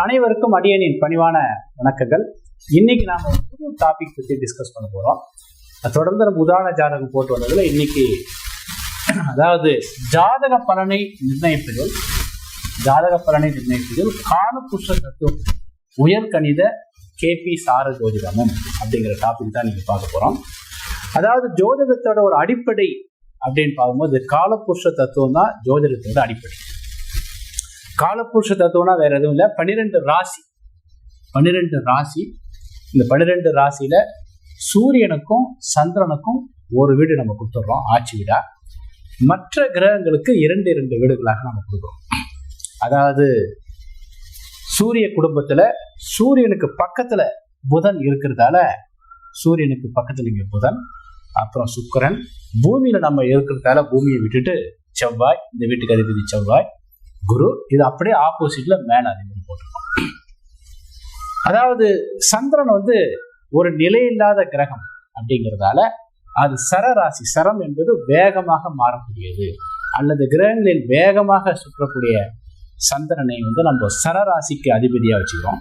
அனைவருக்கும் அடியனின் பணிவான வணக்கங்கள். இன்னைக்கு நாம புது டாபிக் பத்தி டிஸ்கஸ் பண்ண போறோம். தொடர்ந்து நம்ம உதாரண ஜாதகம் போட்டு வந்ததுல இன்னைக்கு அதாவது ஜாதக பலனை நிர்ணயிப்பதில் ஜாதக பலனை நிர்ணயிப்பதில் காலபுருஷ தத்துவம் உயர்கணித கேபி சார ஜோதிடமும் அப்படிங்கிற டாபிக் தான் நீங்க பார்க்க போறோம். அதாவது ஜோதிடத்தோட ஒரு அடிப்படை அப்படின்னு பார்க்கும்போது காலப்புருஷ தத்துவம் தான் ஜோதிடத்தோட அடிப்படை. காலப்புருஷ தத்துவம்னா வேற எதுவும் இல்லை. பன்னிரெண்டு ராசி. பன்னிரெண்டு ராசி. இந்த பன்னிரெண்டு ராசியில சூரியனுக்கும் சந்திரனுக்கும் ஒரு வீடு நம்ம கொடுத்துட்றோம். ஆட்சி வீடா. மற்ற கிரகங்களுக்கு இரண்டு இரண்டு வீடுகளாக நம்ம கொடுக்குறோம். அதாவது சூரிய குடும்பத்துல சூரியனுக்கு பக்கத்துல புதன் இருக்கிறதால சூரியனுக்கு பக்கத்துல இங்க புதன் அப்புறம் சுக்கிரன். பூமியில நம்ம இருக்கிறதால பூமியை விட்டுட்டு செவ்வாய் இந்த வீட்டுக்கு அதிபதி செவ்வாய். குரு இது அப்படியே ஆப்போசிட்ல மேல அதிபதி மாதிரி போட்டிருக்கோம் அதாவது சந்திரன் வந்து ஒரு நிலையில்லாத கிரகம் அப்படிங்கிறதால அது சரராசி சரம் என்பது வேகமாக மாறக்கூடியது. அல்லது கிரகங்களில் வேகமாக சுற்றக்கூடிய சந்திரனை வந்து நம்ம சரராசிக்கு அதிபதியா வச்சுக்கிறோம்.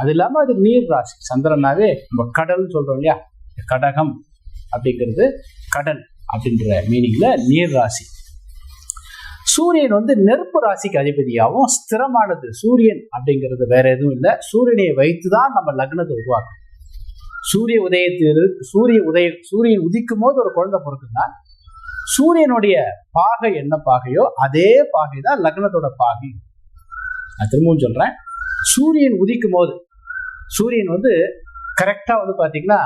அது இல்லாம அது நீர் ராசி. சந்திரனாவே நம்ம கடல்னு சொல்றோம் இல்லையா? கடகம் அப்படிங்கிறது கடல் அப்படின்ற மீனிங்ல நீர் ராசி. சூரியன் வந்து நெருப்பு ராசிக்கு அதிபதியாகவும் ஸ்திரமானது. சூரியன் அப்படிங்கிறது வேற எதுவும் இல்லை. சூரியனை வைத்து தான் நம்ம லக்னத்தை உருவாக்கணும். சூரிய உதயத்தில் சூரிய உதய சூரியன் உதிக்கும் போது ஒரு குழந்தை பிறக்குதுன்னா சூரியனுடைய பாகை என்ன பாகையோ அதே பாகை தான் லக்னத்தோட பாகை. நான் திரும்பவும் சொல்றேன். சூரியன் உதிக்கும் போது சூரியன் வந்து கரெக்டா வந்து பாத்தீங்கன்னா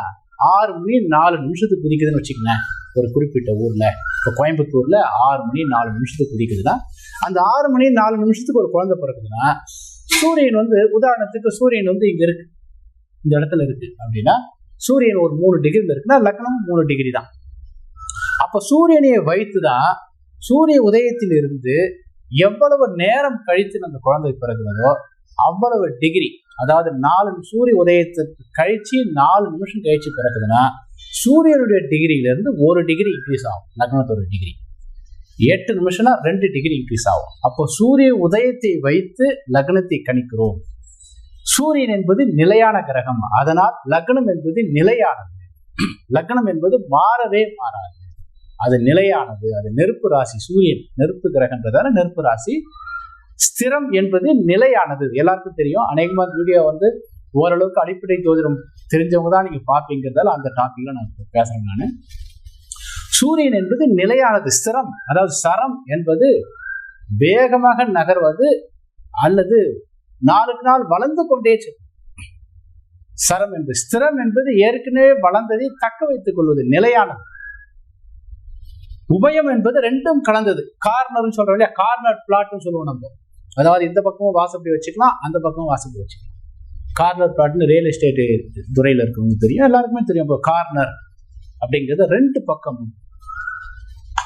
ஆறு மணி நாலு நிமிஷத்துக்கு உதிக்குதுன்னு வச்சுக்கோங்களேன். ஒரு குறிப்பிட்ட ஊர்ல. இப்போ கோயம்புத்தூர்ல ஆறு மணி நாலு நிமிஷத்துக்கு உதிக்குதுன்னா அந்த ஆறு மணி நாலு நிமிஷத்துக்கு ஒரு குழந்தை பிறக்குதுன்னா சூரியன் வந்து உதாரணத்துக்கு சூரியன் வந்து இங்க இருக்கு. இந்த இடத்துல இருக்கு. அப்படின்னா சூரியன் ஒரு மூணு டிகிரியில் இருக்குன்னா லக்னம் மூணு டிகிரி தான். அப்ப சூரியனையை வைத்து தான் சூரிய உதயத்தில் இருந்து எவ்வளவு நேரம் கழித்து அந்த குழந்தை பிறகுறதோ அவ்வளவு டிகிரி அதாவது நாலு சூரிய உதயத்துக்கு கழிச்சு நாலு நிமிஷம் கழிச்சு பிறக்குதுன்னா சூரியனுடைய டிகிரியில இருந்து ஒரு டிகிரி இன்க்ரீஸ் ஆகும். லக்னத்தோட டிகிரி எட்டு நிமிஷம்னா ரெண்டு டிகிரி இன்க்ரீஸ் ஆகும். அப்போ சூரிய உதயத்தை வைத்து லக்னத்தை கணிக்கிறோம். சூரியன் என்பது நிலையான கிரகம். அதனால் லக்னம் என்பது நிலையானது. லக்னம் என்பது மாறவே மாறாது. அது நிலையானது. அது நெருப்பு ராசி சூரியன் நெருப்பு கிரகன்றதால நெருப்பு ராசி. ஸ்திரம் என்பது நிலையானது. எல்லாருக்கும் தெரியும். அநேகமா வீடியோ வந்து ஓரளவுக்கு அடிப்படை ஜோதிடம் தெரிஞ்சவங்க தான் நீங்க பார்ப்பீங்கிறதால அந்த டாபிக்ல நான் பேசுறேன் நான். சூரியன் என்பது நிலையானது ஸ்திரம். அதாவது சரம் என்பது வேகமாக நகர்வது அல்லது நாளுக்கு நாள் வளர்ந்து கொண்டே சரம் என்பது ஸ்திரம் என்பது ஏற்கனவே வளர்ந்ததை தக்க வைத்துக் கொள்வது நிலையானது. உபயம் என்பது ரெண்டும் கலந்தது. கார்னர்னு சொல்றோம் இல்லையா? கார்னர் பிளாட்னு சொல்லுவோம் நம்ம. அதாவது இந்த பக்கமும் வாசப்படி வச்சுக்கலாம் அந்த பக்கமும் வாசப்படி வச்சுக்கலாம். கார்னர் பிளாட்னு ரியல் எஸ்டேட் துறையில் இருக்கவங்க தெரியும். எல்லாருக்குமே தெரியும். இப்போ கார்னர் அப்படிங்கிறது ரெண்டு பக்கம்.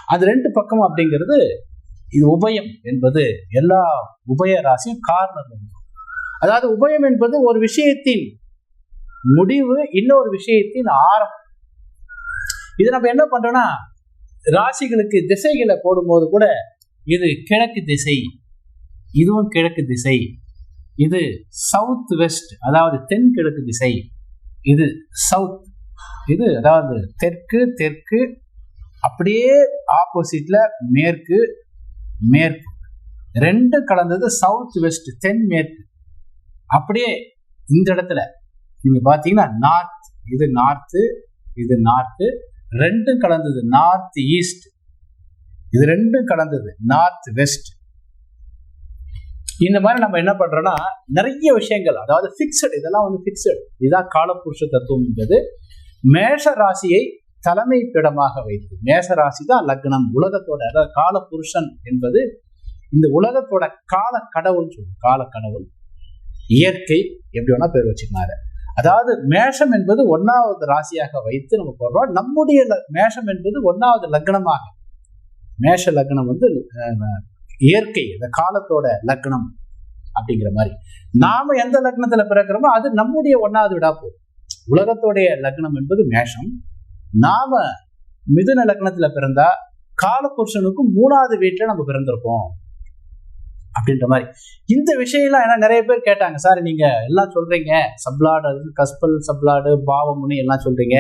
அது ரெண்டு பக்கம் அப்படிங்கிறது இது உபயம் என்பது எல்லா உபய ராசியும் கார்னர் அதாவது உபயம் என்பது ஒரு விஷயத்தின் முடிவு இன்னொரு விஷயத்தின் ஆரம்பம் இது நம்ம என்ன பண்றோம்னா ராசிகளுக்கு திசைகளை போடும்போது கூட இது கிழக்கு திசை இதுவும் கிழக்கு திசை. இது சவுத் வெஸ்ட் அதாவது தென்கிழக்கு திசை. இது சவுத் இது அதாவது தெற்கு தெற்கு அப்படியே ஆப்போசிட்ல மேற்கு மேற்கு. ரெண்டு கலந்தது சவுத் வெஸ்ட் தென் மேற்கு. அப்படியே இந்த இடத்துல நீங்க பாத்தீங்கன்னா நார்த் இது நார்த்து இது நார்த்து ரெண்டும் கலந்தது நார்த் ஈஸ்ட் இது ரெண்டும் கலந்தது நார்த் வெஸ்ட் இந்த மாதிரி நம்ம என்ன பண்றோம்னா நிறைய விஷயங்கள் அதாவது பிக்சட் இதெல்லாம் வந்து பிக்சட் இதுதான் காலபுருஷ தத்துவம் என்பது. மேஷ ராசியை தலைமை பிடமாக வைத்து மேஷ ராசி தான் லக்னம் உலகத்தோட அதாவது காலபுருஷன் என்பது இந்த உலகத்தோட கால கடவுள் சொல்லும் கால கடவுள். இயற்கை எப்படி வேணா பேர் வச்சுக்கினாரு அதாவது மேஷம் என்பது ஒன்னாவது ராசியாக வைத்து நம்ம போடுறோம் நம்முடைய மேஷம் என்பது ஒன்னாவது லக்னமாக. மேஷ லக்னம் வந்து இயற்கை அந்த காலத்தோட லக்னம் அப்படிங்கிற மாதிரி. நாம எந்த லக்னத்துல பிறக்கிறோமோ அது நம்முடைய ஒன்னாவது விடா போகும் உலகத்தோடைய லக்னம் என்பது மேஷம். நாம மிதுன லக்னத்துல பிறந்தா காலபுருஷனுக்கும் மூணாவது வீட்டுல நம்ம பிறந்திருக்கோம் அப்படின்ற மாதிரி. இந்த விஷயம்லாம் ஏன்னா நிறைய பேர் கேட்டாங்க சார் நீங்க எல்லாம் சொல்றீங்க. சப்ளாடு கஸ்பல் சப்ளாடு பாவமுனி எல்லாம் சொல்றீங்க.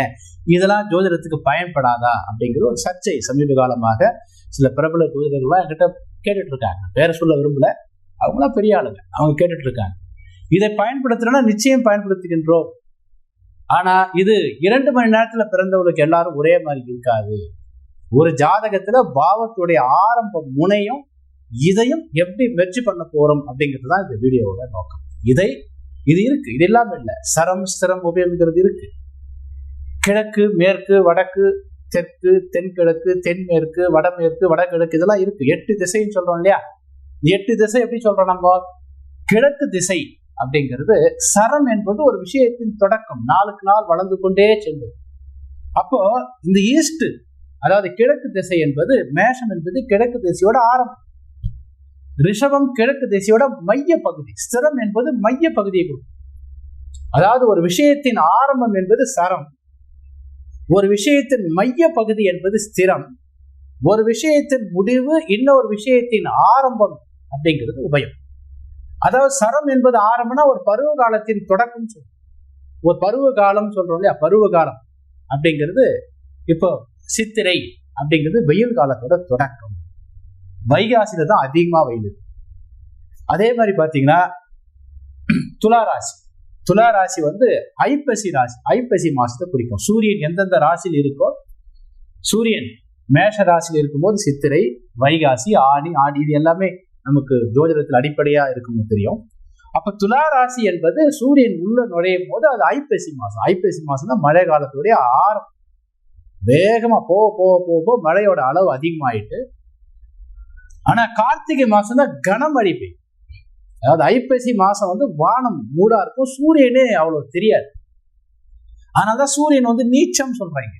இதெல்லாம் ஜோதிடத்துக்கு பயன்படாதா? அப்படிங்கிற ஒரு சர்ச்சை சமீப காலமாக சில பிரபல ஜோதிடர்கள்லாம் என்கிட்ட கேட்டுட்டு இருக்காங்க பேரை சொல்ல விரும்பல. அவங்களாம் பெரிய ஆளுங்க. அவங்க கேட்டுட்டு இருக்காங்க இதை பயன்படுத்துறோம்னா நிச்சயம் பயன்படுத்துகின்றோம். ஆனா இது இரண்டு மணி நேரத்துல பிறந்தவங்களுக்கு எல்லாரும் ஒரே மாதிரி இருக்காது. ஒரு ஜாதகத்துல பாவத்துடைய ஆரம்ப முனையும் இதையும் எப்படி மெர்ஜி பண்ண போறோம் அப்படிங்கிறது தான் இந்த வீடியோவோட நோக்கம். இதை இது இருக்கு. இது இல்லாம இல்லை. சரம் ஸ்திரம் உபயோகங்கிறது இருக்கு. கிழக்கு மேற்கு வடக்கு தெற்கு தென்கிழக்கு தென்மேற்கு வடமேற்கு வடகிழக்கு இதெல்லாம் இருக்கு. எட்டு திசைன்னு சொல்றோம் இல்லையா? எட்டு திசை எப்படி சொல்றோம் நம்ம? கிழக்கு திசை அப்படிங்கிறது சரம் என்பது ஒரு விஷயத்தின் தொடக்கம். நாளுக்கு நாள் வளர்ந்து கொண்டே செல்வது. அப்போ இந்த ஈஸ்ட் அதாவது கிழக்கு திசை என்பது மேஷம் என்பது கிழக்கு திசையோட ஆரம்பம் ரிஷபம் கிழக்கு திசையோட மைய பகுதி. ஸ்திரம் என்பது மைய பகுதியை கொடுக்கும். அதாவது ஒரு விஷயத்தின் ஆரம்பம் என்பது சரம். ஒரு விஷயத்தின் மைய பகுதி என்பது ஸ்திரம். ஒரு விஷயத்தின் முடிவு இன்னொரு விஷயத்தின் ஆரம்பம் அப்படிங்கிறது உபயம். அதாவது சரம் என்பது ஆரம்பம்னா ஒரு பருவ காலத்தின் தொடக்கம் சொல்றோம். ஒரு பருவ காலம் சொல்றோம் இல்லையா? பருவ காலம் அப்படிங்கிறது இப்போ சித்திரை அப்படிங்கிறது வெயில் காலத்தோட தொடக்கம். வைகாசியில தான் அதிகமா வெயில். அதே மாதிரி பாத்தீங்கன்னா துலா ராசி. துலா ராசி வந்து ஐப்பசி ராசி ஐப்பசி மாசத்தை குறிக்கும். சூரியன் எந்தெந்த ராசியில் இருக்கோ சூரியன் மேஷ ராசியில் இருக்கும்போது சித்திரை வைகாசி ஆணி ஆடி இது எல்லாமே நமக்கு ஜோதிடத்தில் அடிப்படையா இருக்கும்னு தெரியும். அப்ப துலா ராசி என்பது சூரியன் உள்ள நுழையும் போது அது ஐப்பசி மாசம். ஐப்பசி மாசம் தான் மழை காலத்துடைய ஆரம். வேகமா போக போக போக போக மழையோட அளவு அதிகமாயிட்டு ஆனா கார்த்திகை மாசம் தான் கனமழை பெய்யும். அதாவது ஐப்பசி மாசம் வந்து வானம் மூடா இருக்கும் சூரியனே அவ்வளவு தெரியாது. அதனாலதான் சூரியன் வந்து நீச்சம் சொல்றாங்க.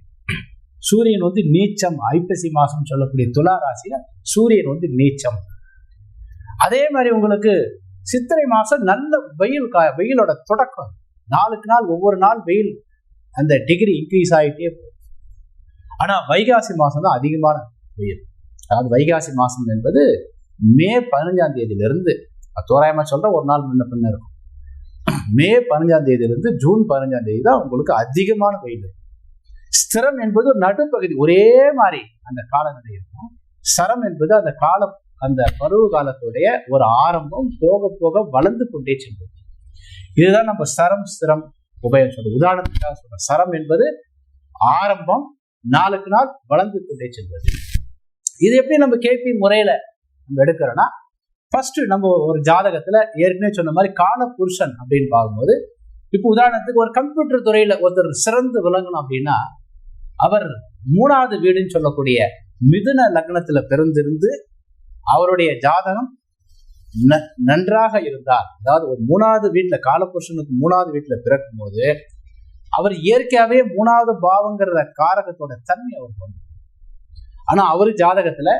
சூரியன் வந்து நீச்சம் ஐப்பசி மாசம் சொல்லக்கூடிய துலா ராசியில சூரியன் வந்து நீச்சம். அதே மாதிரி உங்களுக்கு சித்திரை மாசம் நல்ல வெயில் கா வெயிலோட தொடக்கம். நாளுக்கு நாள் ஒவ்வொரு நாள் வெயில் அந்த டிகிரி இன்க்ரீஸ் ஆகிட்டே போகும். ஆனா வைகாசி மாசம் தான் அதிகமான வெயில். அதாவது வைகாசி மாசம் என்பது மே பதினஞ்சாம் தேதியிலிருந்து தோராயமாக சொல்கிற ஒரு நாள் முன்ன பின்ன இருக்கும். மே பதினஞ்சாம் தேதியிலிருந்து ஜூன் பதினஞ்சாம் தேதி தான் உங்களுக்கு அதிகமான வெயில். ஸ்திரம் என்பது ஒரு நடுப்பகுதி ஒரே மாதிரி அந்த காலநிலை இருக்கும். சரம் என்பது அந்த காலம் அந்த பருவ காலத்துடைய ஒரு ஆரம்பம் போக போக வளர்ந்து கொண்டே செல்வது இதுதான் நம்ம சரம் ஸ்திரம் உபயோகம் சொல்றோம் உதாரணத்துக்காக சொல்றோம் சரம் என்பது ஆரம்பம் நாளுக்கு நாள் வளர்ந்து கொண்டே செல்வது. இது எப்படி நம்ம கேபி முறையில நம்ம எடுக்கிறோம்னா ஃபர்ஸ்ட் நம்ம ஒரு ஜாதகத்துல ஏற்கனவே சொன்ன மாதிரி கால புருஷன் அப்படின்னு பார்க்கும்போது இப்போ உதாரணத்துக்கு ஒரு கம்ப்யூட்டர் துறையில ஒருத்தர் சிறந்து விளங்கணும் அப்படின்னா அவர் மூணாவது வீடுன்னு சொல்லக்கூடிய மிதுன லக்னத்துல பிறந்திருந்து அவருடைய ஜாதகம் ந- நன்றாக இருந்தார். அதாவது ஒரு மூணாவது வீட்டுல காலபுருஷனுக்கு மூணாவது வீட்டுல பிறக்கும் போது அவர் இயற்கையாவே மூணாவது பாவங்கிற காரகத்தோட தன்மை அவருக்கு வந்து ஆனா அவரு ஜாதகத்துல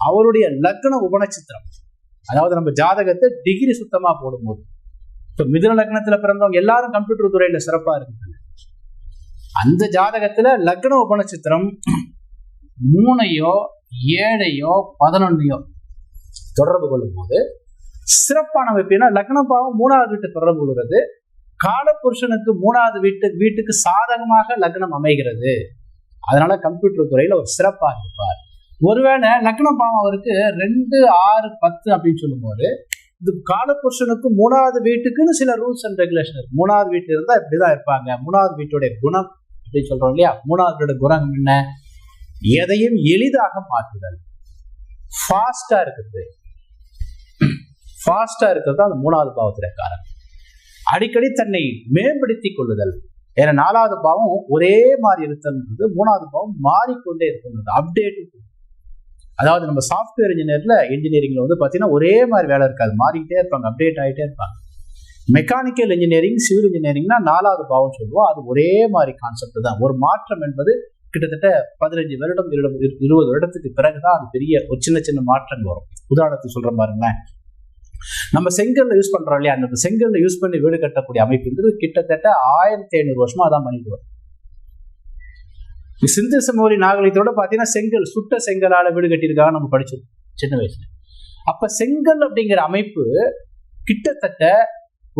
அவருடைய லக்ன உபநட்சத்திரம் அதாவது நம்ம ஜாதகத்தை டிகிரி சுத்தமா போடும்போது. இப்போ மிதுன லக்னத்துல பிறந்தவங்க எல்லாரும் கம்ப்யூட்டர் துறையில சிறப்பா இருக்காங்க. அந்த ஜாதகத்துல லக்ன உபநட்சத்திரம் மூணையோ ஏழையோ பதினொன்னையோ தொடர்பு கொள்ளும் போது சிறப்பான எப்படின்னா லக்ன பாவம் மூணாவது வீட்டு தொடர்பு கொள்கிறது. காலபுருஷனுக்கு மூணாவது வீட்டு வீட்டுக்கு சாதகமாக லக்னம் அமைகிறது. அதனால கம்ப்யூட்டர் துறையில ஒரு சிறப்பாக இருப்பார். ஒருவேளை லக்னம் பாவம் அவருக்கு ரெண்டு ஆறு பத்து அப்படின்னு சொல்லும்போது இது காலபுருஷனுக்கு மூணாவது வீட்டுக்குன்னு சில ரூல்ஸ் அண்ட் ரெகுலேஷன் இருக்கு. மூணாவது வீட்டு இருந்தா இப்படிதான் இருப்பாங்க. மூணாவது வீட்டுடைய குணம் அப்படின்னு சொல்றோம் இல்லையா? மூணாவது வீட்டோட குணம் என்ன? எதையும் எளிதாக மாற்றுதல். ஃபாஸ்டா இருக்கிறது. ஃபாஸ்டா இருக்கிறது அந்த மூணாவது பாவத்துடைய காரணம். அடிக்கடி தன்னை மேம்படுத்திக் கொள்ளுதல். ஏன்னா நாலாவது பாவம் ஒரே மாதிரி இருக்கிறது மூணாவது பாவம் மாறிக்கொண்டே இருக்கிறது அப்டேட் அதாவது நம்ம சாஃப்ட்வேர் இன்ஜினியர்ல இன்ஜினியரிங்ல வந்து பாத்தீங்கன்னா ஒரே மாதிரி வேலை இருக்காது. மாறிக்கிட்டே இருப்பாங்க அப்டேட் ஆகிட்டே இருப்பாங்க. மெக்கானிக்கல் இன்ஜினியரிங் சிவில் இன்ஜினியரிங்னா நாலாவது பாவம் சொல்லுவோம். அது ஒரே மாதிரி கான்செப்ட் தான். ஒரு மாற்றம் என்பது கிட்டத்தட்ட பதினஞ்சு வருடம் இருபது இருபது வருடத்துக்கு பிறகுதான் அது பெரிய ஒரு சின்ன சின்ன மாற்றங்கள் வரும். உதாரணத்துக்கு சொல்ற பாருங்களேன். நம்ம செங்கல்ல யூஸ் பண்றோம் இல்லையா? அந்த செங்கல்ல யூஸ் பண்ணி வீடு கட்டக்கூடிய அமைப்புங்கிறது கிட்டத்தட்ட ஆயிரத்தி ஐநூறு வருஷமா அதான் பண்ணிட்டு வரும். சிந்து சமூக நாகரிகத்தோட பார்த்தீங்கன்னா செங்கல் சுட்ட செங்கலால வீடு கட்டியிருக்காங்க நம்ம படிச்சோம் சின்ன வயசுல. அப்ப செங்கல் அப்படிங்கிற அமைப்பு கிட்டத்தட்ட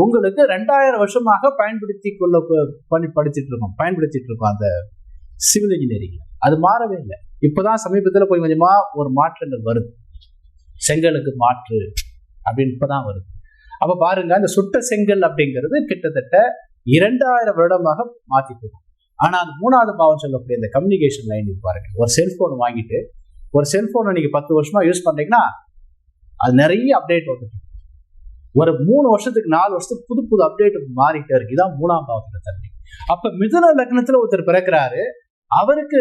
உங்களுக்கு ரெண்டாயிரம் வருஷமாக பயன்படுத்தி கொள்ள பண்ணி படிச்சுட்டு இருக்கோம். பயன்படுத்திட்டு இருக்கோம் அந்த சிவில் இன்ஜினியரிங் அது மாறவே இல்லை. இப்போதான் சமீபத்தில் கொஞ்சம் கொஞ்சமா ஒரு மாற்றங்கள் வருது. செங்கலுக்கு மாற்று அப்படின்னு இப்போதான் வருது. அப்ப பாருங்க அந்த சுட்ட செங்கல் அப்படிங்கிறது கிட்டத்தட்ட இரண்டாயிரம் வருடமாக மாத்திட்டு இருக்கோம். ஆனா அது மூணாவது பாவம் சொல்லக்கூடிய இந்த கம்யூனிகேஷன் லைன் பாருங்க. ஒரு செல்போன் வாங்கிட்டு ஒரு செல்போனை நீங்க பத்து வருஷமா யூஸ் பண்றீங்கன்னா அது நிறைய அப்டேட் வந்துட்டு ஒரு மூணு வருஷத்துக்கு நாலு வருஷத்துக்கு புது புது அப்டேட் மாறிட்டே இருக்கு. இதான் மூணாம் பாவத்துல தண்ணி அப்ப மிதுன லக்னத்துல ஒருத்தர் பிறக்கிறாரு. அவருக்கு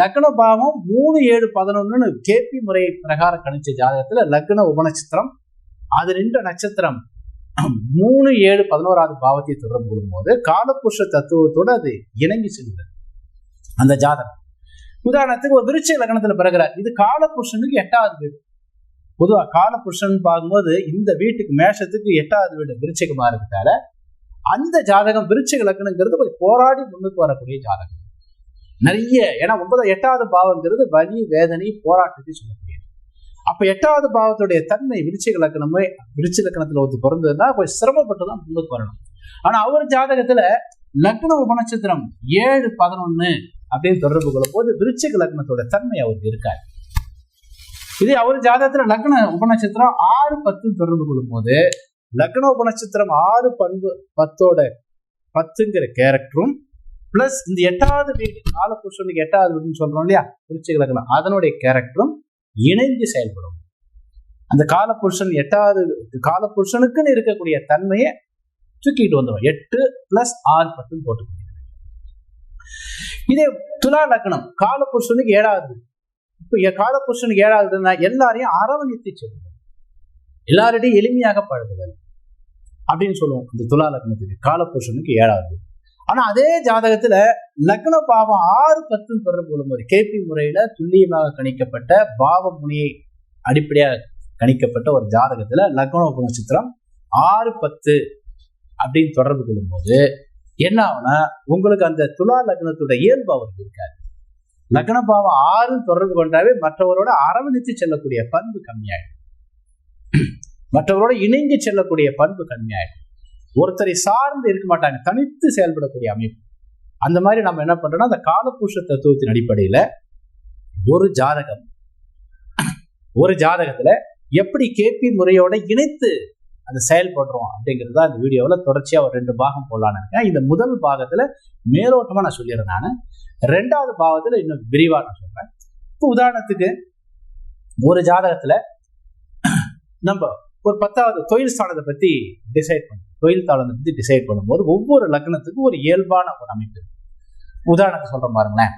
லக்ன பாவம் மூணு ஏழு பதினொன்னு கேபி முறை பிரகாரம் கணிச்ச ஜாதகத்துல லக்ன உபநட்சத்திரம் அது நின்ற நட்சத்திரம். மூணு ஏழு பதினோராவது பாவத்தை தொடர்பு கொள்ளும்போது காலபுருஷ தத்துவத்தோடு அது இணங்கி செல்கிறது. அந்த ஜாதகம். உதாரணத்துக்கு ஒரு விருச்ச லக்னத்துல பிறகுறார் இது காலபுருஷனுக்கு எட்டாவது வீடு. பொதுவாக காலபுருஷன் பார்க்கும்போது இந்த வீட்டுக்கு மேஷத்துக்கு எட்டாவது வீடு விருச்சிகமா இருக்கிறதால அந்த ஜாதகம் விருச்சிக லக்னங்கிறது கொஞ்சம் போராடி முன்னுக்கு வரக்கூடிய ஜாதகம். நிறைய ஏன்னா ஒன்பது எட்டாவது பாவங்கிறது வலி வேதனை போராட்டத்தை சொல்லக்கூடியது. அப்ப எட்டாவது பாவத்துடைய தன்மை விருச்சிக லக்கணமே விருச்சி லக்கணத்துல ஒருத்தர் பிறந்ததுன்னா கொஞ்சம் சிரமப்பட்டு தான் முன்னுக்கு வரணும். ஆனா அவர் ஜாதகத்துல லக்ன உபநட்சத்திரம் ஏழு பதினொன்னு அப்படின்னு தொடர்பு கொள்ளும் போது விருச்சிக லக்னத்தோட தன்மை அவருக்கு இருக்காது. இதே அவர் ஜாதகத்துல லக்ன உபநட்சத்திரம் ஆறு பத்து தொடர்பு கொள்ளும் போது லக்ன உபநட்சத்திரம் ஆறு பண்பு பத்தோட பத்துங்கிற கேரக்டரும் பிளஸ் இந்த எட்டாவது வீடு நாலு புருஷனுக்கு எட்டாவது வீடுன்னு சொல்றோம் இல்லையா? விருச்சிக லக்னம். அதனுடைய கேரக்டரும் இணைந்து செயல்படும். அந்த காலபுருஷன் எட்டாவது காலபுருஷனுக்குன்னு இருக்கக்கூடிய தன்மையை தூக்கிட்டு வந்துடும் எட்டு பிளஸ் ஆறு பத்துன்னு போட்டு இதே துலா லக்னம் காலபுருஷனுக்கு ஏழாவது. இப்ப காலபுருஷனுக்கு ஏழாவதுன்னா எல்லாரையும் அரவணைத்து செல்லுங்கள் எல்லாரிடையும் எளிமையாக பழகுதல் அப்படின்னு சொல்லுவோம். இந்த துலா லக்னத்துக்கு காலபுருஷனுக்கு ஏழாவது. ஆனா அதே ஜாதகத்துல லக்ன பாவம் ஆறு பத்து தொடர்பு கொள்ளும்போது கேபி முறையில துல்லியமாக கணிக்கப்பட்ட பாவ முனையை அடிப்படையாக கணிக்கப்பட்ட ஒரு ஜாதகத்துல லக்ன நட்சத்திரம் ஆறு பத்து அப்படின்னு தொடர்பு கொள்ளும்போது என்ன ஆகுனா உங்களுக்கு அந்த துலா லக்னத்தோட இயல்பு அவருக்கு இருக்காது. லக்ன பாவம் ஆறு தொடர்பு கொண்டாவே மற்றவரோட அரவணைத்து செல்லக்கூடிய பண்பு கம்மியாயிடும். மற்றவரோட இணைந்து செல்லக்கூடிய பண்பு கம்மியாயிடும். ஒருத்தரை சார்ந்து இருக்க மாட்டாங்க. தனித்து செயல்படக்கூடிய அமைப்பு. அந்த மாதிரி நம்ம என்ன பண்றோம்னா அந்த காலபூஷ தத்துவத்தின் அடிப்படையில ஒரு ஜாதகம் ஒரு ஜாதகத்துல எப்படி கேபி முறையோட இணைத்து அதை செயல்படுறோம் அப்படிங்கிறது தான் இந்த வீடியோவில் தொடர்ச்சியா ஒரு ரெண்டு பாகம் போடலான்னு இருக்கேன். இந்த முதல் பாகத்துல மேலோட்டமா நான் சொல்லிடுறேன் நான். ரெண்டாவது பாகத்துல இன்னும் விரிவாக நான் சொல்றேன். இப்போ உதாரணத்துக்கு ஒரு ஜாதகத்துல நம்ம ஒரு பத்தாவது தொழில் ஸ்தானத்தை பத்தி டிசைட் பண்ணும் தொழில் தாளத்தை பத்தி டிசைட் பண்ணும்போது ஒவ்வொரு லக்னத்துக்கும் ஒரு இயல்பான ஒரு அமைப்பு உதாரணத்துக்கு சொல்ற பாருங்களேன்.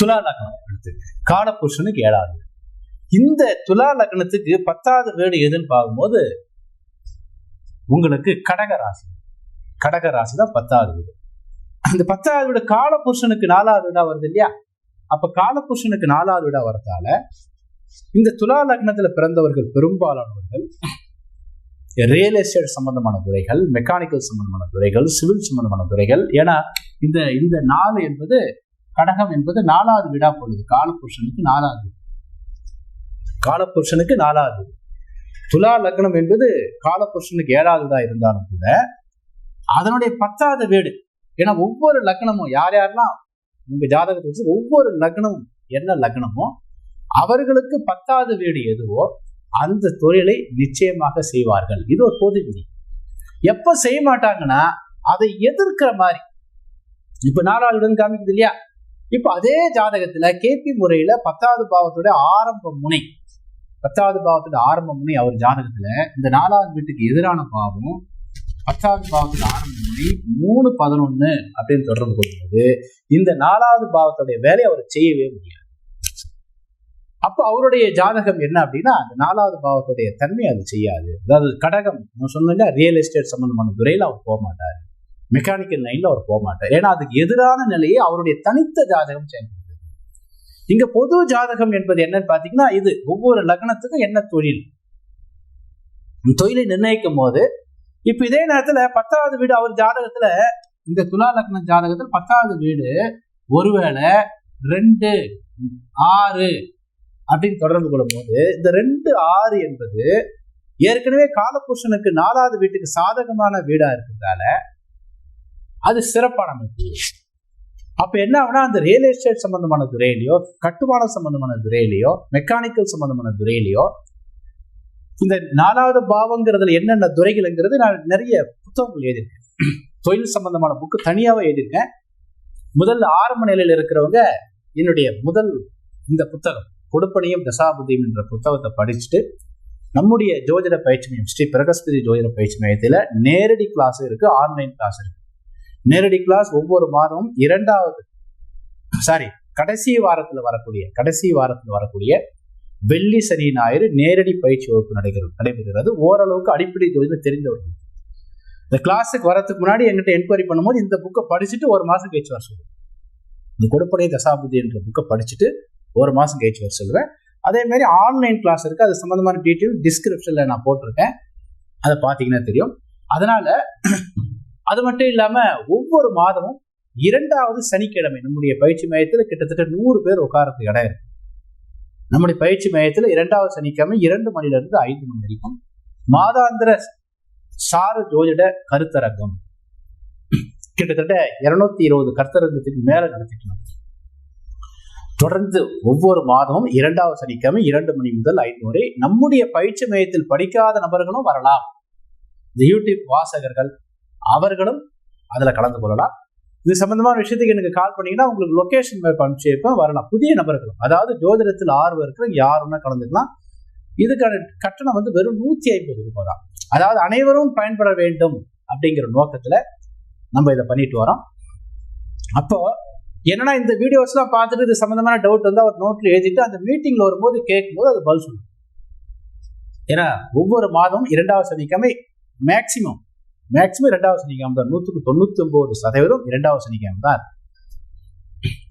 துலா லக்னம் எடுத்து காலபுருஷனுக்கு ஏழாவது. இந்த துலா லக்னத்துக்கு பத்தாவது வீடு எதுன்னு பார்க்கும்போது உங்களுக்கு கடக ராசி. கடக ராசி தான் பத்தாவது வீடு. அந்த பத்தாவது வீடு காலபுருஷனுக்கு நாலாவது வீடா வருது இல்லையா? அப்ப காலபுருஷனுக்கு நாலாவது வீடா வரதால இந்த துலா லக்னத்துல பிறந்தவர்கள் பெரும்பாலானவர்கள் ரியல் எஸ்டேட் சம்பந்தமான துறைகள் மெக்கானிக்கல் சம்பந்தமான துறைகள் சிவில் சம்பந்தமான துறைகள். ஏன்னா இந்த இந்த நாலு என்பது கடகம் என்பது நாலாவது வீடா போகுது காலபுருஷனுக்கு நாலாவது காலபுருஷனுக்கு நாலாவது துலா லக்னம் என்பது காலபுருஷனுக்கு ஏழாவதா இருந்தாலும் கூட அதனுடைய பத்தாவது வீடு. ஏன்னா ஒவ்வொரு லக்னமும் யார் யாரெல்லாம் உங்க ஜாதகத்தை வச்சு ஒவ்வொரு லக்னமும் என்ன லக்னமோ அவர்களுக்கு பத்தாவது வீடு எதுவோ அந்த தொழிலை நிச்சயமாக செய்வார்கள். இது ஒரு பொது விதி. எப்ப செய்ய மாட்டாங்கன்னா அதை எதிர்க்கிற மாதிரி. இப்ப நாலாவது காமிக்குது இல்லையா? இப்ப அதே ஜாதகத்துல கேபி முறையில பத்தாவது பாவத்தோட ஆரம்ப முனை. பத்தாவது பாவத்தோட ஆரம்ப முனை அவர் ஜாதகத்துல இந்த நாலாவது வீட்டுக்கு எதிரான பாவம் பத்தாவது பாவத்தோட ஆரம்ப முனை மூணு பதினொன்னு அப்படின்னு தொடர்பு கொள்வது இந்த நாலாவது பாவத்துடைய வேலையை அவர் செய்யவே முடியாது. அப்போ அவருடைய ஜாதகம் என்ன அப்படின்னா அந்த நாலாவது பாவத்துடைய தன்மை அது செய்யாது. அதாவது கடகம் நான் சொன்னேன் ரியல் எஸ்டேட் சம்பந்தமான துறையில் அவர் போக மாட்டார். மெக்கானிக்கல் லைன்ல அவர் போக மாட்டார். ஏன்னா அதுக்கு எதிரான நிலையை அவருடைய தனித்த ஜாதகம் செயல்படுது இங்க பொது ஜாதகம் என்பது என்னன்னு பாத்தீங்கன்னா இது ஒவ்வொரு லக்னத்துக்கும் என்ன தொழில்? தொழிலை நிர்ணயிக்கும் போது இப்ப இதே நேரத்துல பத்தாவது வீடு அவர் ஜாதகத்துல இந்த துலா லக்ன ஜாதகத்தில் பத்தாவது வீடு ஒருவேளை ரெண்டு ஆறு அப்படின்னு தொடர்பு கொள்ளும் போது இந்த ரெண்டு ஆறு என்பது ஏற்கனவே காலபுருஷனுக்கு நாலாவது வீட்டுக்கு சாதகமான வீடா இருக்கிறதால அது சிறப்பான அமைப்பு. அப்ப என்ன ஆகுனா அந்த ரியல் எஸ்டேட் சம்பந்தமான துறையிலையோ கட்டுமானம் சம்பந்தமான துறையிலையோ மெக்கானிக்கல் சம்பந்தமான துறையிலையோ இந்த நாலாவது பாவங்கிறதுல என்னென்ன துறைகள்ங்கிறது நான் நிறைய புத்தகங்கள் எழுதியிருக்கேன். தொழில் சம்பந்தமான புக்கு தனியாவே எழுதியிருக்கேன். முதல் ஆரம்ப நிலையில் இருக்கிறவங்க என்னுடைய முதல் இந்த புத்தகம். கொடுப்பனையும் தசாபதியும் என்ற புத்தகத்தை படிச்சுட்டு நம்முடைய ஜோதிட பயிற்சி மையம் ஸ்ரீ பிரகஸ்பதி ஜோதிட பயிற்சி மையத்தில் நேரடி கிளாஸ் இருக்கு ஆன்லைன் கிளாஸ் இருக்கு. நேரடி கிளாஸ் ஒவ்வொரு மாதமும் இரண்டாவது சாரி கடைசி வாரத்தில் வரக்கூடிய கடைசி வாரத்தில் வரக்கூடிய வெள்ளி சனி ஞாயிறு நேரடி பயிற்சி வகுப்பு நடைபெறும் நடைபெறுகிறது. ஓரளவுக்கு அடிப்படை தொழில் தெரிந்தவர்கள். இந்த கிளாஸுக்கு வரதுக்கு முன்னாடி எங்கிட்ட என்கொயரி பண்ணும்போது இந்த புக்கை படிச்சுட்டு ஒரு மாதம் கழிச்சு வர சொல்லுவேன் இந்த கொடுப்படை தசாபதி என்ற புக்கை படிச்சுட்டு ஒரு மாசம் கழிச்சு வர சொல்லுவேன். அதே மாதிரி ஆன்லைன் கிளாஸ் இருக்கு. அது சம்மந்தமான டீட்டெயில் டிஸ்கிரிப்ஷன்ல நான் போட்டிருக்கேன். அதை பார்த்தீங்கன்னா தெரியும். அதனால அது மட்டும் இல்லாம ஒவ்வொரு மாதமும் இரண்டாவது சனிக்கிழமை நம்முடைய பயிற்சி மையத்துல கிட்டத்தட்ட நூறு பேர் உட்காரத்துக்கு இடம் இருக்கு. நம்முடைய பயிற்சி மையத்துல இரண்டாவது சனிக்கிழமை இரண்டு மணிலிருந்து ஐந்து மணி வரைக்கும் மாதாந்திர சார ஜோதிட கருத்தரங்கம். கிட்டத்தட்ட இருநூத்தி இருபது கருத்தரங்கத்துக்கு மேல நடத்திக்கணும் தொடர்ந்து ஒவ்வொரு மாதமும் இரண்டாவது சனிக்கிழமை இரண்டு மணி முதல் ஐந்து வரை நம்முடைய பயிற்சி மையத்தில் படிக்காத நபர்களும் வரலாம். இந்த யூடியூப் வாசகர்கள் அவர்களும் அதில் கலந்து கொள்ளலாம். இது சம்பந்தமான விஷயத்துக்கு எனக்கு கால் பண்ணீங்கன்னா உங்களுக்கு லொகேஷன் மேப் அனுப்பிச்சு வைப்பேன் வரலாம். புதிய நபர்களும் அதாவது ஜோதிடத்தில் ஆர்வம் இருக்கிற யாருன்னா கலந்துக்கலாம். இதுக்கான கட்டணம் வந்து வெறும் நூற்றி ஐம்பது ரூபாய் தான். அதாவது அனைவரும் பயன்பெற வேண்டும் அப்படிங்கிற நோக்கத்தில் நம்ம இதை பண்ணிட்டு வரோம். அப்போ என்னன்னா இந்த வீடியோஸ்லாம் பார்த்துட்டு இது சம்மந்தமான டவுட் வந்து அவர் நோட்டில் எழுதிட்டு அந்த மீட்டிங்கில் வரும்போது கேட்கும்போது அது பதில் சொல்லும். ஏன்னா ஒவ்வொரு மாதமும் இரண்டாவது சனிக்கிழமை மேக்சிமம் மேக்சிமம் இரண்டாவது சனிக்கிழமை தான். நூற்றுக்கு தொண்ணூத்தி ஒன்பது சதவீதம் இரண்டாவது சனிக்கிழமை தான்.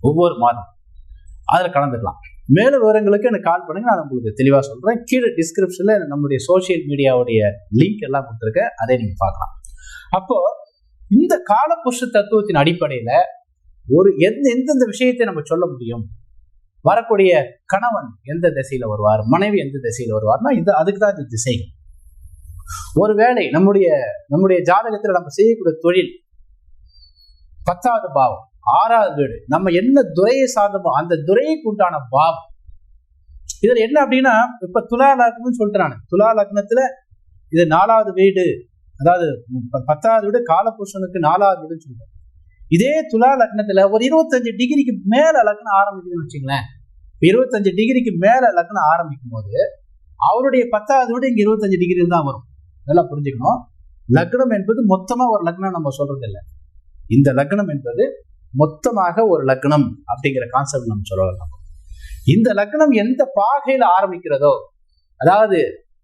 ஒவ்வொரு மாதம் அதில் கலந்துக்கலாம். மேலும் விவரங்களுக்கு எனக்கு கால் பண்ணுங்க. நான் உங்களுக்கு தெளிவாக சொல்கிறேன் கீழே டிஸ்கிரிப்ஷன்ல நம்முடைய சோசியல் மீடியாவுடைய லிங்க் எல்லாம் கொடுத்துருக்கேன். அதை நீங்க பார்க்கலாம். அப்போ இந்த காலபுருஷ தத்துவத்தின் அடிப்படையில ஒரு எந்த எந்தெந்த விஷயத்தை நம்ம சொல்ல முடியும்? வரக்கூடிய கணவன் எந்த திசையில வருவார்? மனைவி எந்த திசையில வருவார்னா இது அதுக்கு தான் இந்த திசை. ஒருவேளை நம்முடைய நம்முடைய ஜாதகத்துல நம்ம செய்யக்கூடிய தொழில் பத்தாவது பாவம் ஆறாவது வீடு நம்ம என்ன துறையை சார்ந்தமோ அந்த துறைக்கு உண்டான பாவம். இதுல என்ன அப்படின்னா இப்ப துலா லக்னம்னு சொல்றானு துலா லக்னத்துல இது நாலாவது வீடு அதாவது பத்தாவது வீடு காலபுருஷனுக்கு நாலாவது வீடுன்னு சொல்றேன். இதே துலா லக்னத்துல ஒரு இருபத்தஞ்சு டிகிரிக்கு மேல லக்னம் ஆரம்பிக்குதுன்னு வச்சுங்களேன் இருபத்தஞ்சு டிகிரிக்கு மேல லக்னம் ஆரம்பிக்கும் போது அவருடைய பத்தாவது வீடு இங்க இருபத்தஞ்சு டிகிரியில் தான் வரும். நல்லா புரிஞ்சுக்கணும். லக்னம் என்பது மொத்தமா ஒரு லக்னம் நம்ம சொல்றது இல்லை இந்த லக்னம் என்பது மொத்தமாக ஒரு லக்னம் அப்படிங்கிற கான்செப்ட் நம்ம சொல்லலாம் இந்த லக்னம் எந்த பாகையில ஆரம்பிக்கிறதோ அதாவது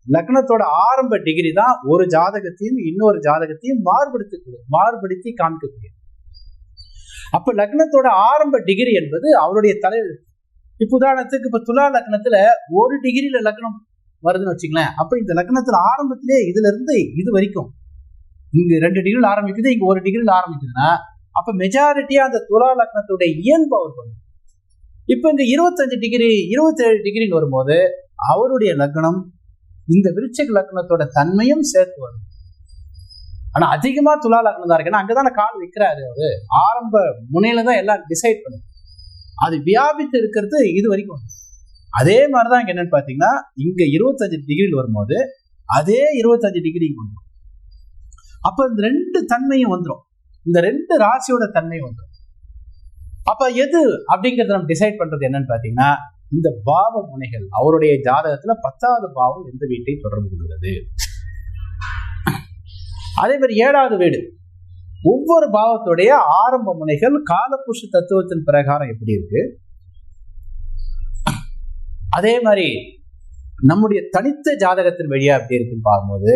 லக்னத்தோட ஆரம்ப டிகிரி தான் ஒரு ஜாதகத்தையும் இன்னொரு ஜாதகத்தையும் மாறுபடுத்தி மாறுபடுத்தி காமிக்கக்கூடியது அப்ப லக்னத்தோட ஆரம்ப டிகிரி என்பது அவருடைய தலை இப்ப உதாரணத்துக்கு இப்ப துலா லக்னத்துல ஒரு டிகிரியில லக்னம் வருதுன்னு வச்சுங்களேன் அப்ப இந்த லக்னத்துல ஆரம்பத்திலே இதுல இருந்து இது வரைக்கும் இங்க ரெண்டு டிகிரியில் ஆரம்பிக்குது இங்க ஒரு டிகிரியில் ஆரம்பிக்குதுன்னா அப்ப மெஜாரிட்டியா அந்த துலா லக்னத்துடைய இயல்பு அவர் பண்ணும் இப்ப இந்த இருபத்தஞ்சு டிகிரி இருபத்தேழு டிகிரின்னு வரும்போது அவருடைய லக்னம் இந்த விருச்சக லக்னத்தோட தன்மையும் சேர்த்து வரும் ஆனா அதிகமா துலா லக்னம் தான் இருக்கு கால் வைக்கிறாரு அவரு. ஆரம்ப முனையில தான் எல்லாம் டிசைட் பண்ணும். அது வியாபித்து இருக்கிறது இது வரைக்கும். அதே மாதிரிதான் இங்க என்னன்னு பாத்தீங்கன்னா இங்க இருபத்தஞ்சு டிகிரியில் வரும்போது அதே இருபத்தஞ்சு டிகிரி வந்துடும் அப்ப இந்த ரெண்டு தன்மையும் வந்துடும் இந்த ரெண்டு ராசியோட தன்மையும் வந்துடும் அப்ப எது அப்படிங்கறத நம்ம டிசைட் பண்றது என்னன்னு பாத்தீங்கன்னா இந்த பாவ முனைகள் அவருடைய ஜாதகத்துல பத்தாவது பாவம் எந்த வீட்டை தொடர்பு கொள்கிறது அதே மாதிரி ஏழாவது வீடு. ஒவ்வொரு பாவத்துடைய ஆரம்ப முனைகள் காலபுருஷ தத்துவத்தின் பிரகாரம் எப்படி இருக்கு? அதே மாதிரி நம்முடைய தனித்த ஜாதகத்தின் வழியா எப்படி இருக்குன்னு பார்க்கும்போது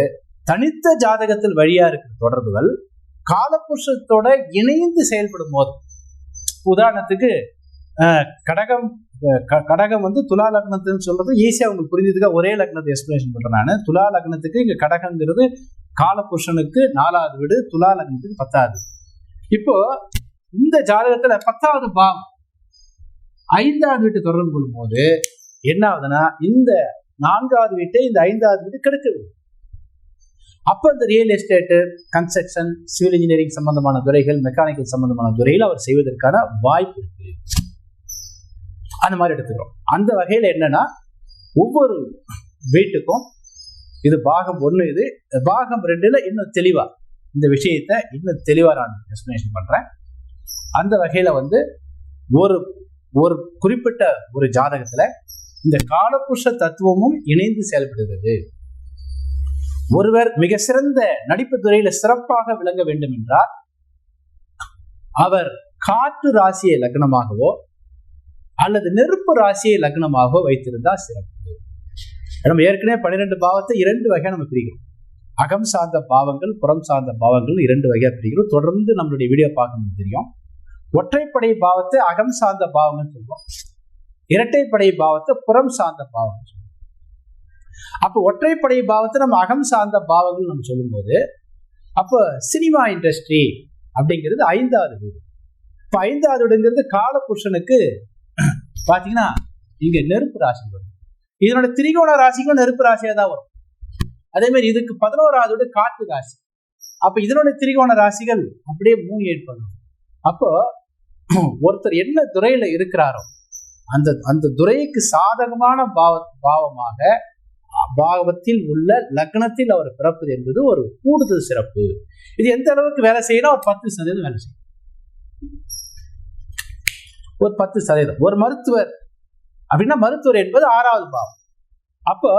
தனித்த ஜாதகத்தில் வழியா இருக்கிற தொடர்புகள் காலபுருஷத்தோட இணைந்து செயல்படும் போது உதாரணத்துக்கு அஹ், கடகம் கடகம் வந்து துலா லக்னத்துன்னு சொல்றது ஈஸியா உங்களுக்கு புரிஞ்சதுக்காக ஒரே லக்னத்தை எக்ஸ்பிளேஷன் பண்றேன் நான். துலா லக்னத்துக்கு இங்க கடகங்கிறது காலபுருஷனுக்கு நாலாவது வீடு துலா லக்னத்துக்கு பத்தாவது. இப்போ இந்த ஜாதகத்துல பத்தாவது பாவம். ஐந்தாவது வீட்டு தொடர்பு கொள்ளும் போது என்ன ஆகுதுன்னா இந்த நான்காவது வீட்டை இந்த ஐந்தாவது வீடு கெடுக்குது. அப்ப இந்த real estate construction civil engineering சம்பந்தமான துறைகள் மெக்கானிக்கல் சம்பந்தமான துறையில் அவர் செய்வதற்கான வாய்ப்பு இருக்கு அந்த மாதிரி எடுத்துக்கிறோம். அந்த வகையில் என்னன்னா ஒவ்வொரு வீட்டுக்கும் இது பாகம் ஒண்ணு இது. பாகம் ரெண்டுல இன்னும் தெளிவா. இந்த விஷயத்த இன்னும் தெளிவா நான் எக்ஸ்பிளேஷன் பண்றேன். அந்த வகையில வந்து ஒரு ஒரு குறிப்பிட்ட ஒரு ஜாதகத்துல இந்த காலபுருஷ தத்துவமும் இணைந்து செயல்படுகிறது. ஒருவர் மிக சிறந்த நடிப்பு துறையில சிறப்பாக விளங்க வேண்டும் என்றால் அவர் காற்று ராசியை லக்னமாகவோ அல்லது நெருப்பு ராசியை லக்னமாகவோ வைத்திருந்தால் சிறப்பு. நம்ம ஏற்கனவே பன்னிரெண்டு பாவத்தை இரண்டு வகையாக நம்ம பிரிக்கிறோம். அகம் சார்ந்த பாவங்கள் புறம் சார்ந்த பாவங்கள் இரண்டு வகையாக பிரிக்கிறோம். தொடர்ந்து நம்மளுடைய வீடியோ பார்க்கணும் தெரியும். ஒற்றைப்படை பாவத்தை அகம் சார்ந்த பாவம்னு சொல்லுவோம். இரட்டைப்படை பாவத்தை புறம் சார்ந்த பாவம் அப்போ ஒற்றைப்படை பாவத்தை நம்ம அகம் சார்ந்த பாவங்கள் நம்ம சொல்லும்போது அப்போ சினிமா இண்டஸ்ட்ரி அப்படிங்கிறது ஐந்தாவது வீடு. இப்போ ஐந்தாவது வீடுங்கிறது காலபுருஷனுக்கு பார்த்தீங்கன்னா இங்க நெருப்பு ராசி இதனோட திரிகோண ராசிக்கும் நெருப்பு ராசியா தான் வரும். அதே மாதிரி இதுக்கு பதினோராவது காற்று ராசி. அப்ப இதனோட திரிகோண ராசிகள் அப்படியே மூணு ஏற்படும் அப்போ ஒருத்தர் என்ன துறையில இருக்கிறாரோ அந்த அந்த துறைக்கு சாதகமான பாவ பாவமாக பாவத்தில் உள்ள லக்னத்தில் அவர் பிறப்பது என்பது ஒரு கூடுதல் சிறப்பு. இது எந்த அளவுக்கு வேலை செய்யணும் ஒரு பத்து சதவீதம் வேலை செய்யும். ஒரு பத்து சதவீதம். ஒரு மருத்துவர் அப்படின்னா மருத்துவர் என்பது ஆறாவது பாவம். அப்போ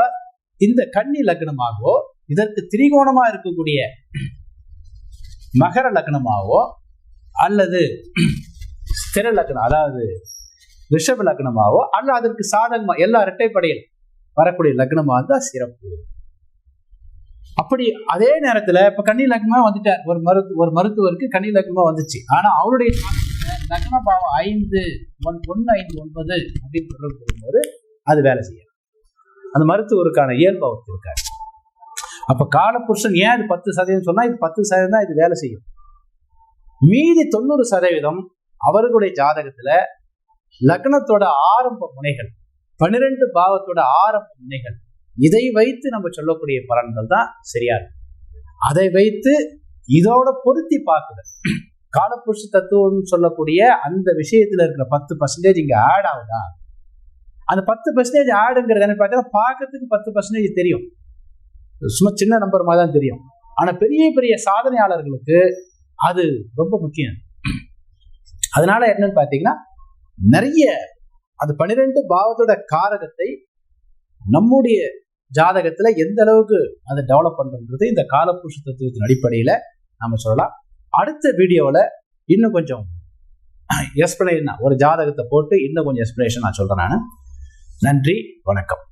இந்த கன்னி லக்னமாகவோ இதற்கு திரிகோணமா இருக்கக்கூடிய மகர லக்னமாகவோ அல்லது ஸ்திர லக்னம் அதாவது ரிஷப லக்னமாவோ அல்ல அதற்கு சாதகமா எல்லா இரட்டைப்படையில் வரக்கூடிய லக்னமா இருந்தா சிறப்பு. அப்படி அதே நேரத்துல இப்ப கன்னி லக்னமா வந்துட்டார். ஒரு மருத்து ஒரு மருத்துவருக்கு கன்னி லக்னமா வந்துச்சு. ஆனா அவருடைய லக்ன பாவம் ஐந்து ஒன் ஒன்னு ஐந்து ஒன்பது அப்படின்னு தொடர்பு வரும்போது அது வேலை செய்யும் அந்த மருத்துவருக்கான இயல்பாவத்து இருக்காரு அப்ப காலபுருஷன் ஏன் அது பத்து சதவீதம் சொன்னா இது பத்து சதவீதம் தான் இது வேலை செய்யும். மீதி தொண்ணூறு சதவீதம் அவர்களுடைய ஜாதகத்துல லக்னத்தோட ஆரம்ப முனைகள் பன்னிரெண்டு பாவத்தோட ஆரம்ப முனைகள் இதை வைத்து நம்ம சொல்லக்கூடிய பலன்கள் தான் சரியா இருக்கும் அதை வைத்து இதோட பொருத்தி பார்க்குதல். காலப்புருஷ தத்துவம் சொல்லக்கூடிய அந்த விஷயத்துல இருக்கிற பத்து பர்சன்டேஜ் இங்க ஆட் ஆகுதா? அந்த பத்து பர்சன்டேஜ் ஆடுங்கிறது என்ன பார்த்தீங்கன்னா பார்க்கறதுக்கு பத்து பர்சன்டேஜ் தெரியும். சும்மா சின்ன நம்பர் மாதிரி தான் தெரியும். ஆனா பெரிய பெரிய சாதனையாளர்களுக்கு அது ரொம்ப முக்கியம். அதனால என்னன்னு பார்த்தீங்கன்னா நிறைய அது பன்னிரெண்டு பாவத்தோட காரகத்தை நம்முடைய ஜாதகத்துல எந்த அளவுக்கு அதை டெவலப் பண்றது இந்த காலப்புருஷ தத்துவத்தின் அடிப்படையில நம்ம சொல்லலாம். அடுத்த வீடியோவில் இன்னும் கொஞ்சம் எக்ஸ்பிளேஷன் ஒரு ஜாதகத்தை போட்டு இன்னும் கொஞ்சம் எக்ஸ்பிளேஷன் நான் சொல்கிறேன் நான். நன்றி வணக்கம்.